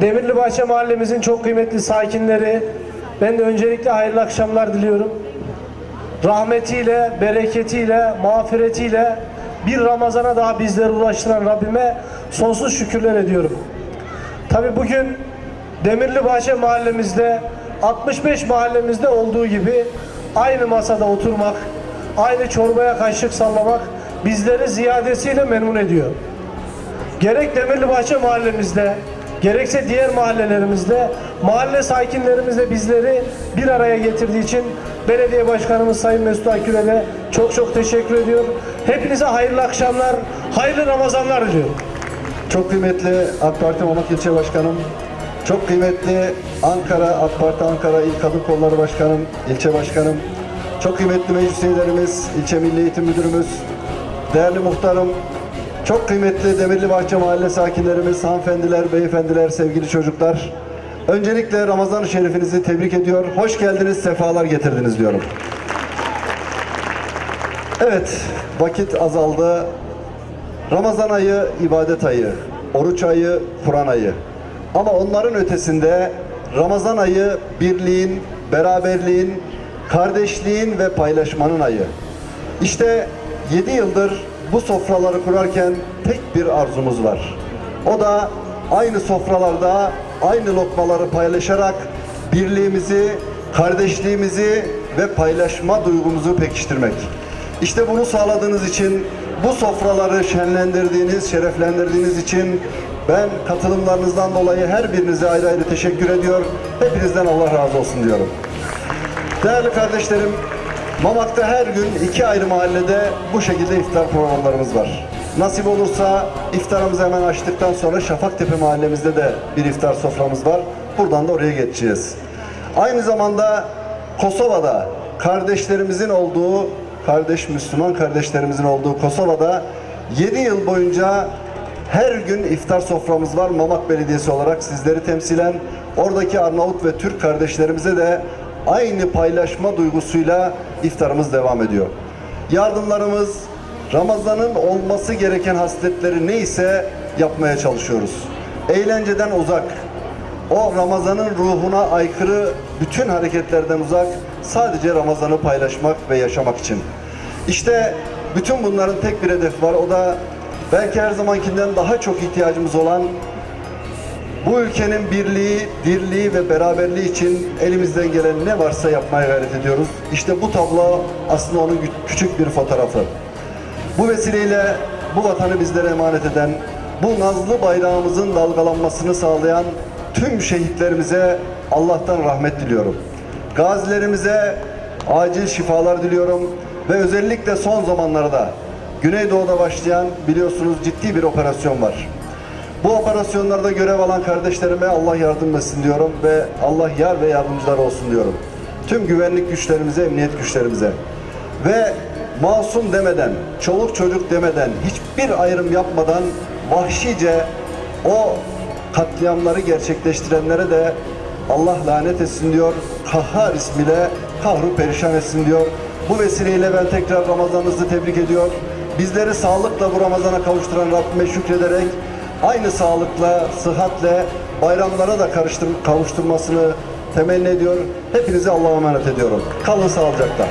Demirli Bahçe mahallemizin çok kıymetli sakinleri, ben de öncelikle hayırlı akşamlar diliyorum. Rahmetiyle, bereketiyle, mağfiretiyle bir Ramazan'a daha bizleri ulaştıran Rabbime sonsuz şükürler ediyorum. Tabi bugün Demirli Bahçe mahallemizde 65 mahallemizde olduğu gibi aynı masada oturmak, aynı çorbaya kaşık sallamak bizleri ziyadesiyle memnun ediyor. Gerek Demirli Bahçe mahallemizde, gerekse diğer mahallelerimizde, mahalle sakinlerimiz de bizleri bir araya getirdiği için belediye başkanımız Sayın Mesut Akgül'e de çok çok teşekkür ediyorum. Hepinize hayırlı akşamlar, hayırlı Ramazanlar diliyorum. Çok kıymetli AK Parti Mamak İlçe Başkanım, çok kıymetli Ankara AK Parti Ankara İl Kadın Kolları Başkanım, ilçe başkanım, çok kıymetli meclis üyelerimiz, ilçe Milli Eğitim Müdürümüz, değerli muhtarım, çok kıymetli Demirli Bahçe Mahalle sakinlerimiz, hanımefendiler, beyefendiler, sevgili çocuklar. Öncelikle Ramazan-ı Şerifinizi tebrik ediyor. Hoş geldiniz, sefalar getirdiniz diyorum. Evet, vakit azaldı. Ramazan ayı ibadet ayı, oruç ayı, Kur'an ayı. Ama onların ötesinde Ramazan ayı birliğin, beraberliğin, kardeşliğin ve paylaşmanın ayı. İşte 7 yıldır bu sofraları kurarken tek bir arzumuz var. O da aynı sofralarda aynı lokmaları paylaşarak birliğimizi, kardeşliğimizi ve paylaşma duygumuzu pekiştirmek. İşte bunu sağladığınız için, bu sofraları şenlendirdiğiniz, şereflendirdiğiniz için ben katılımlarınızdan dolayı her birinize ayrı ayrı teşekkür ediyor. Hepinizden Allah razı olsun diyorum. Değerli kardeşlerim, Mamak'ta her gün iki ayrı mahallede bu şekilde iftar programlarımız var. Nasip olursa iftarımızı hemen açtıktan sonra Şafaktepe mahallemizde de bir iftar soframız var. Buradan da oraya geçeceğiz. Aynı zamanda Kosova'da kardeşlerimizin olduğu, kardeş Müslüman kardeşlerimizin olduğu Kosova'da 7 yıl boyunca her gün iftar soframız var Mamak Belediyesi olarak sizleri temsilen. Oradaki Arnavut ve Türk kardeşlerimize de aynı paylaşma duygusuyla iftarımız devam ediyor. Yardımlarımız Ramazan'ın olması gereken hasletleri neyse yapmaya çalışıyoruz. Eğlenceden uzak, o Ramazan'ın ruhuna aykırı bütün hareketlerden uzak, sadece Ramazan'ı paylaşmak ve yaşamak için. İşte bütün bunların tek bir hedefi var. O da belki her zamankinden daha çok ihtiyacımız olan bu ülkenin birliği, dirliği ve beraberliği için elimizden gelen ne varsa yapmaya gayret ediyoruz. İşte bu tablo aslında onun kü- küçük bir fotoğrafı. Bu vesileyle bu vatanı bizlere emanet eden, bu nazlı bayrağımızın dalgalanmasını sağlayan tüm şehitlerimize Allah'tan rahmet diliyorum. Gazilerimize acil şifalar diliyorum ve özellikle son zamanlarda Güneydoğu'da başlayan biliyorsunuz ciddi bir operasyon var. Bu operasyonlarda görev alan kardeşlerime Allah yardım etsin diyorum ve Allah yar ve yardımcılar olsun diyorum. Tüm güvenlik güçlerimize, emniyet güçlerimize ve masum demeden, çoluk çocuk demeden, hiçbir ayrım yapmadan vahşice o katliamları gerçekleştirenlere de Allah lanet etsin diyor. Kahhar ismiyle kahru perişan etsin diyor. Bu vesileyle ben tekrar Ramazanınızı tebrik ediyor. Bizleri sağlıkla bu Ramazana kavuşturan Rabbime şükrederek aynı sağlıkla, sıhhatle bayramlara da karıştır, kavuşturmasını temenni ediyor. Hepinizi Allah'a emanet ediyorum. Kalın sağlıcakla.